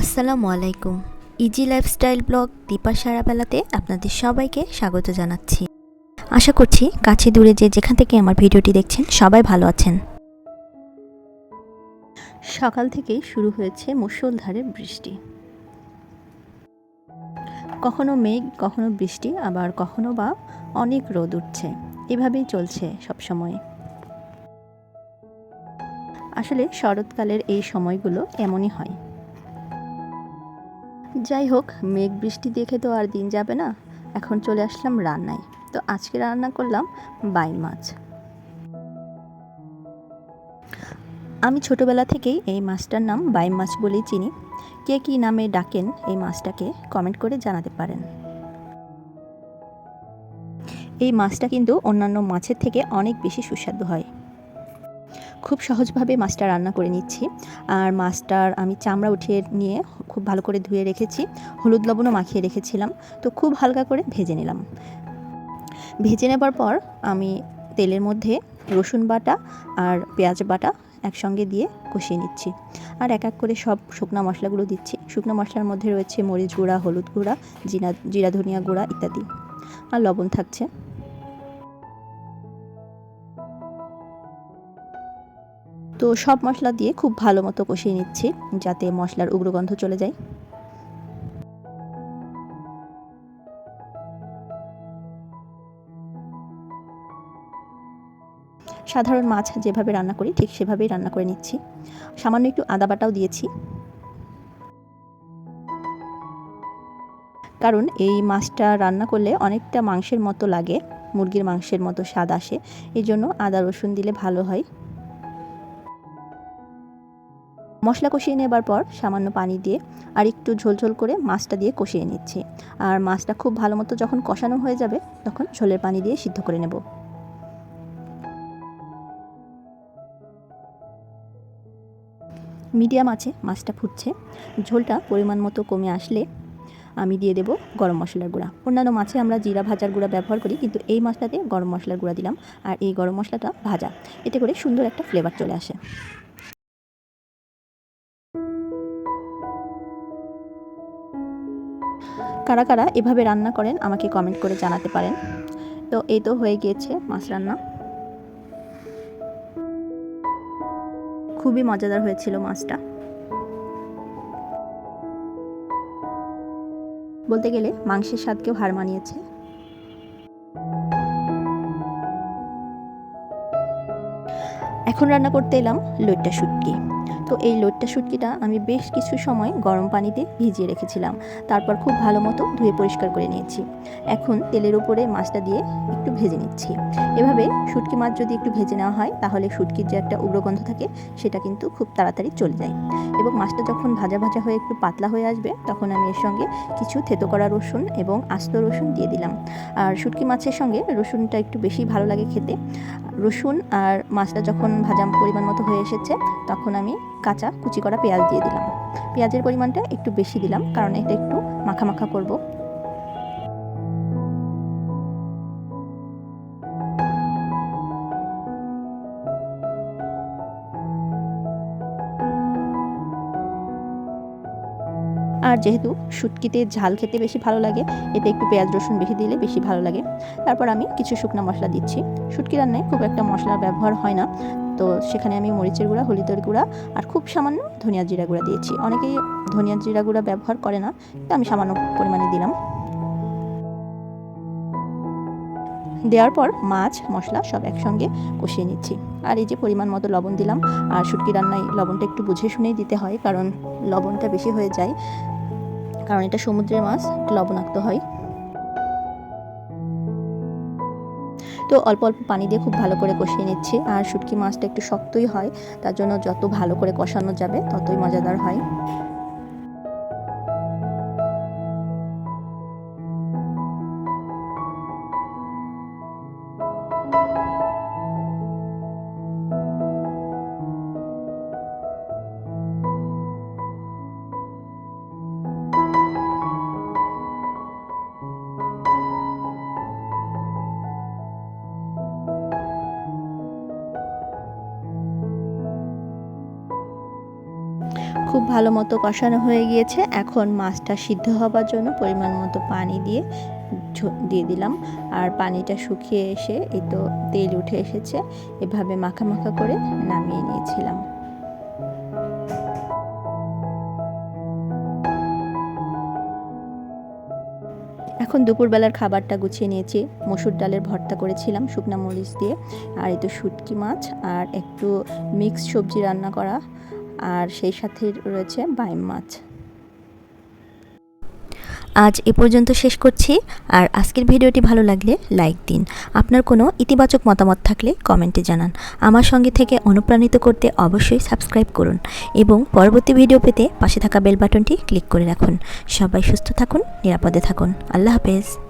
আসসালামু আলাইকুম। Easy lifestyle blog Dipa সারাবেলাতে আপনাদের সবাইকে স্বাগত জানাচ্ছি। আশা করছি কাছে দূরে যে যেখান থেকে আমার ভিডিওটি দেখছেন সবাই ভালো আছেন। সকাল থেকেই শুরু হয়েছে মুষলধারে বৃষ্টি। কখনো মেঘ, কখনো বৃষ্টি, আবার কখনো বা অনেক রোদ উঠছে। এভাবেই চলছে সব সময় আসলে শরৎকালের এই সময়গুলো এমনই হয়। যাই হোক, মেঘ বৃষ্টি দেখে তো আর দিন যাবে না। এখন চলে আসলাম রান্নায়। তো আজকে রান্না করলাম বাইম মাছ। আমি ছোটবেলা থেকেই এই মাছটার নাম বাইম মাছ বলেই চিনি। কে কী নামে ডাকেন এই মাছটাকে কমেন্ট করে জানাতে পারেন। এই মাছটা কিন্তু অন্যান্য মাছের থেকে অনেক বেশি সুস্বাদু হয়। খুব সহজভাবে মাছটা রান্না করে নিচ্ছি। আর মাছটার আমি চামড়া উঠিয়ে নিয়ে খুব ভালো করে ধুয়ে রেখেছি, হলুদ লবণও মাখিয়ে রেখেছিলাম, তো খুব হালকা করে ভেজে নিলাম। ভেজে নেবার পর আমি তেলের মধ্যে রসুন বাটা আর পেঁয়াজ বাটা একসঙ্গে দিয়ে কষিয়ে নিচ্ছি। আর এক এক করে সব শুকনো মশলাগুলো দিচ্ছি। শুকনো মশলার মধ্যে রয়েছে মরিচ গুঁড়া, হলুদ গুঁড়া জিরা জিরা ধনিয়া গুঁড়া ইত্যাদি। আর লবণ থাকছে। তো সব মশলা দিয়ে খুব ভালো মতো কষিয়ে নিচ্ছি, যাতে মশলার উগ্রগন্ধ চলে যায়। সাধারণ মাছ যেভাবে রান্না করি, ঠিক সেভাবেই রান্না করে নিচ্ছি। সামান্য একটু আদা বাটাও দিয়েছি। কারণ এই মাছটা রান্না করলে অনেকটা মাংসের মতো লাগে, মুরগির মাংসের মতো স্বাদ আসে। এই জন্য আদা রসুন দিলে ভালো হয়। মশলা কষিয়ে নেবার পর সামান্য পানি দিয়ে আর একটু ঝোলঝোল করে মাছটা দিয়ে কষিয়ে নিচ্ছি। আর মাছটা খুব ভালো মতো যখন কষানো হয়ে যাবে, তখন ঝোলের পানি দিয়ে সিদ্ধ করে নেব। মিডিয়াম আছে মাছটা ফুটছে। ঝোলটা পরিমাণ মতো কমে আসলে আমি দিয়ে দেব গরম মশলার গুঁড়া। অন্যান্য মাছে আমরা জিরা ভাজার গুঁড়া ব্যবহার করি, কিন্তু এই মাছটাতে গরম মশলার গুঁড়া দিলাম। আর এই গরম মশলাটা ভাজা। এতে করে সুন্দর একটা ফ্লেভার চলে আসে। কারা কারা এভাবে রান্না করেন আমাকে কমেন্ট করে জানাতে পারেন। তো এই তো হয়ে গিয়েছে মাছ রান্না। খুবই মজাদার হয়েছিল মাছটা। বলতে গেলে মাংসের স্বাদকেও হার মানিয়েছে। এখন রান্না করতে এলাম লইট্টা শুটকি। তো এই লইট্টা শুটকিটা আমি বেশ কিছু সময় গরম পানিতে ভিজিয়ে রেখেছিলাম। তারপর খুব ভালো মতো ধুয়ে পরিষ্কার করে নিয়েছি। এখন তেলের উপরে মাছটা দিয়ে একটু ভেজে নিচ্ছি। এভাবে শুটকি মাছ যদি একটু ভেজে নেওয়া হয়, তাহলে শুটকির যে একটা উগ্রগন্ধ থাকে, সেটা কিন্তু খুব তাড়াতাড়ি চলে যায়। এবং মাছটা যখন ভাজা ভাজা হয়ে একটু পাতলা হয়ে আসবে, তখন আমি এর সঙ্গে কিছু থেতো করা রসুন এবং আস্ত রসুন দিয়ে দিলাম। আর শুটকি মাছের সঙ্গে রসুনটা একটু বেশি ভালো লাগে খেতে। রসুন আর মাছটা যখন ভাজা পরিমাণ মতো হয়ে এসেছে, তখন আমি কাঁচা কুচি করা পেঁয়াজ দিয়ে দিলাম। পেঁয়াজের পরিমাণটা একটু বেশি দিলাম, কারণ এটা একটু মাখা মাখা করব। আর যেহেতু শুটকিতে ঝাল খেতে বেশি ভালো লাগে, এতে একটু পেঁয়াজ রসুন বেশি দিলে বেশি ভালো লাগে। তারপর আমি কিছু শুকনো মশলা দিচ্ছি। শুটকি রান্নায় খুব একটা মশলার ব্যবহার হয় না। তো সেখানে আমি মরিচের গুঁড়া, হলুদের গুঁড়া আর খুব সামান্য ধনিয়া জিরা গুঁড়া দিয়েছি। অনেকেই ধনিয়া জিরা গুঁড়া ব্যবহার করে না, তো আমি সামান্য পরিমাণে দিলাম। দেওয়ার পর মাছ, মশলা সব একসঙ্গে কষিয়ে নিচ্ছি। আর এই যে পরিমাণ মতো লবণ দিলাম, আর শুটকি রান্নায় লবণটা একটু বুঝে শুনেই দিতে হয়, কারণ লবণটা বেশি হয়ে যায়। কারণ এটা সমুদ্রের মাছ লবণাক্ত হয়। তো অল্প অল্প পানি দিয়ে খুব ভালো করে কষিয়ে নিচ্ছি, আর শুটকি মাছটা একটু শক্তই হয়, তার জন্য যত ভালো করে কষানো যাবে, ততই মজাদার হয়। খুব ভালো মতো কষানো হয়ে গিয়েছে। এখন মাছটা সিদ্ধ হবার জন্য পরিমাণ মতো পানি দিয়ে দিয়ে দিলাম। আর পানিটা শুকিয়ে এসে এই তো তেল উঠে এসেছে। এভাবে মাখা মাখা করে নামিয়ে নিয়েছিলাম। এখন দুপুরবেলার খাবারটা গুছিয়ে নিয়েছি। মসুর ডালের ভর্তা করেছিলাম শুকনা মরিচ দিয়ে। আর এই তো শুটকি মাছ আর একটু মিক্স সবজি রান্না করা। আর সেই সাথে রয়েছে বাইম মাছ। আজ এ পর্যন্ত শেষ করছি, আর আজকের ভিডিওটি ভালো লাগলে লাইক দিন। আপনার কোনো ইতিবাচক মতামত থাকলে কমেন্টে জানান। আমার সঙ্গে থেকে অনুপ্রাণিত করতে অবশ্যই সাবস্ক্রাইব করুন এবং পরবর্তী ভিডিও পেতে পাশে থাকা বেল বাটনটি ক্লিক করে রাখুন। সবাই সুস্থ থাকুন, নিরাপদে থাকুন। আল্লাহ হাফেজ।